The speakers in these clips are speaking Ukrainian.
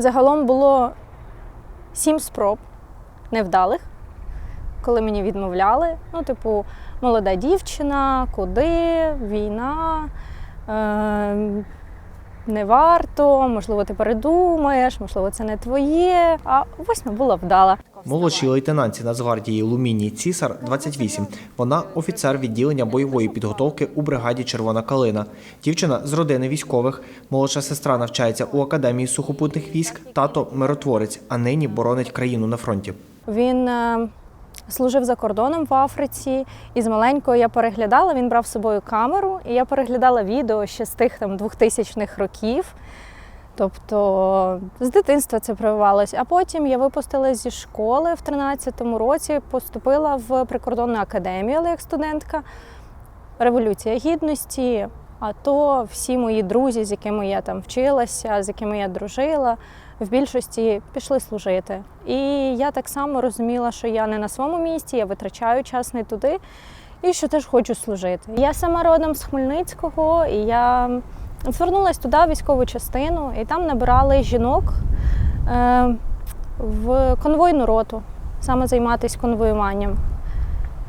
Загалом було сім спроб невдалих, коли мені відмовляли. Ну, типу, молода дівчина, куди, війна, е, не варто, можливо, ти передумаєш, можливо, це не твоє. А восьма була вдала. Молодшій лейтенантці Нацгвардії Луміні Цісар 28. Вона офіцер відділення бойової підготовки у бригаді Червона калина. Дівчина з родини військових. Молодша сестра навчається у академії сухопутних військ. Тато миротворець, а нині боронить країну на фронті. Він е, служив за кордоном в Африці, і з маленького я переглядала. Він брав з собою камеру, і я переглядала відео ще з тих там 2000-х років. Тобто з дитинства це прививалось. А потім я випустилась зі школи в 13-му році, поступила в прикордонну академію, але як студентка. Революція гідності. А то всі мої друзі, з якими я там вчилася, з якими я дружила, в більшості пішли служити. І я так само розуміла, що я не на своєму місці, я витрачаю час не туди і що теж хочу служити. Я сама родом з Хмельницького, і я звернулася туди, в військову частину, і там набирали жінок е, в конвойну роту, саме займатися конвоюванням.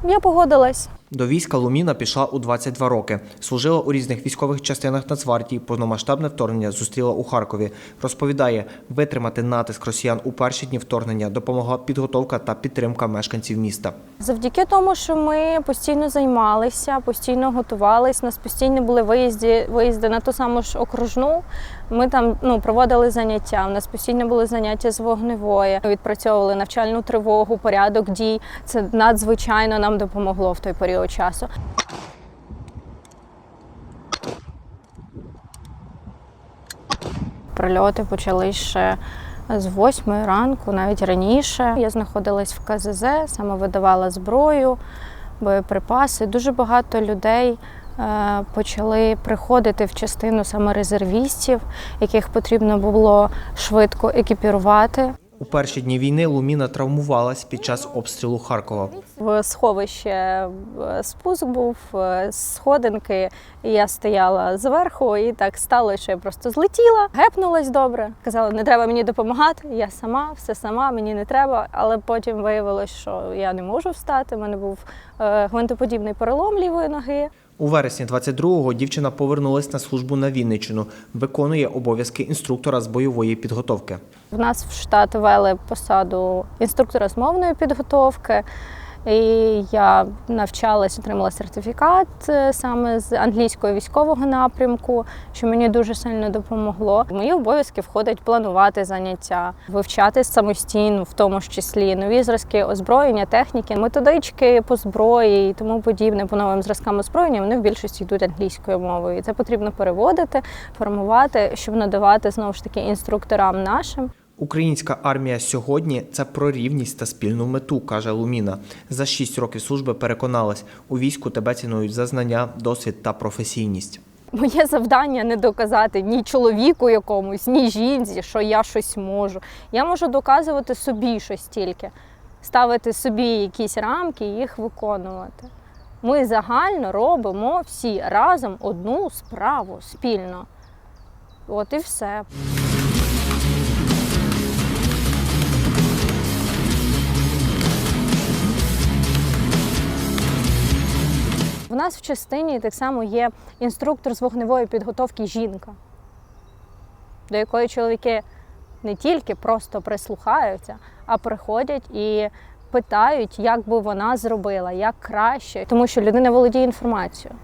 Я погодилась. До війська Луміна пішла у 22 роки. Служила у різних військових частинах Нацгвардії. Повномасштабне вторгнення зустріла у Харкові. Розповідає, витримати натиск росіян у перші дні вторгнення допомогла підготовка та підтримка мешканців міста. Завдяки тому, що ми постійно займалися, постійно готувалися, нас постійно були виїзди, виїзди на ту саму ж окружну. Ми там ну, проводили заняття. У нас постійно були заняття з вогневої. Відпрацьовували навчальну тривогу, порядок дій. Це надзвичайно нам допомогло в той період часу. Прильоти почались ще з восьмої ранку, навіть раніше. Я знаходилась в КЗЗ, саме видавала зброю, боєприпаси. Дуже багато людей е, почали приходити в частину саме резервістів, яких потрібно було швидко екіпірувати. У перші дні війни Луміна травмувалась під час обстрілу Харкова. В сховище е, спуск був, е, сходинки, і я стояла зверху, і так сталося, що я просто злетіла, гепнулась добре. Казала, не треба мені допомагати. Я сама, все сама, мені не треба. Але потім виявилось, що я не можу встати. У мене був е, гвинтоподібний перелом лівої ноги. У вересні 22-го дівчина повернулась на службу на Вінниччину. Виконує обов'язки інструктора з бойової підготовки. В нас в штат вели посаду інструктора з мовної підготовки. І я навчалась, отримала сертифікат е, саме з англійського військового напрямку, що мені дуже сильно допомогло. В мої обов'язки входить планувати заняття, вивчати самостійно, в тому ж числі нові зразки озброєння, техніки, методички по зброї і тому подібне по новим зразкам озброєння. Вони в більшості йдуть англійською мовою. Це потрібно переводити, формувати, щоб надавати знову ж таки інструкторам нашим. Українська армія сьогодні це про рівність та спільну мету, каже Луміна. За шість років служби переконалась, у війську тебе цінують за знання, досвід та професійність. Моє завдання не доказати ні чоловіку якомусь, ні жінці, що я щось можу. Я можу доказувати собі щось тільки, ставити собі якісь рамки і їх виконувати. Ми загально робимо всі разом одну справу спільно. От і все. Нас в частині так само є інструктор з вогневої підготовки жінка, до якої чоловіки не тільки просто прислухаються, а приходять і питають, як би вона зробила, як краще, тому що людина володіє інформацією.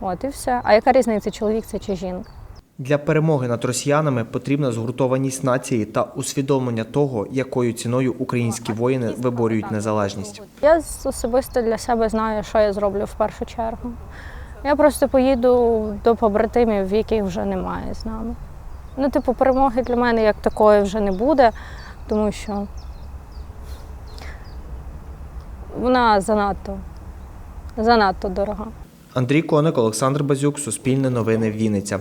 От і все. А яка різниця, чоловік це чи жінка? Для перемоги над росіянами потрібна згуртованість нації та усвідомлення того, якою ціною українські воїни виборюють незалежність. Я особисто для себе знаю, що я зроблю в першу чергу. Я просто поїду до побратимів, яких вже немає з нами. Ну, типу, перемоги для мене як такої вже не буде, тому що вона занадто, занадто дорога. Андрій Коник, Олександр Базюк, Суспільне новини, Вінниця.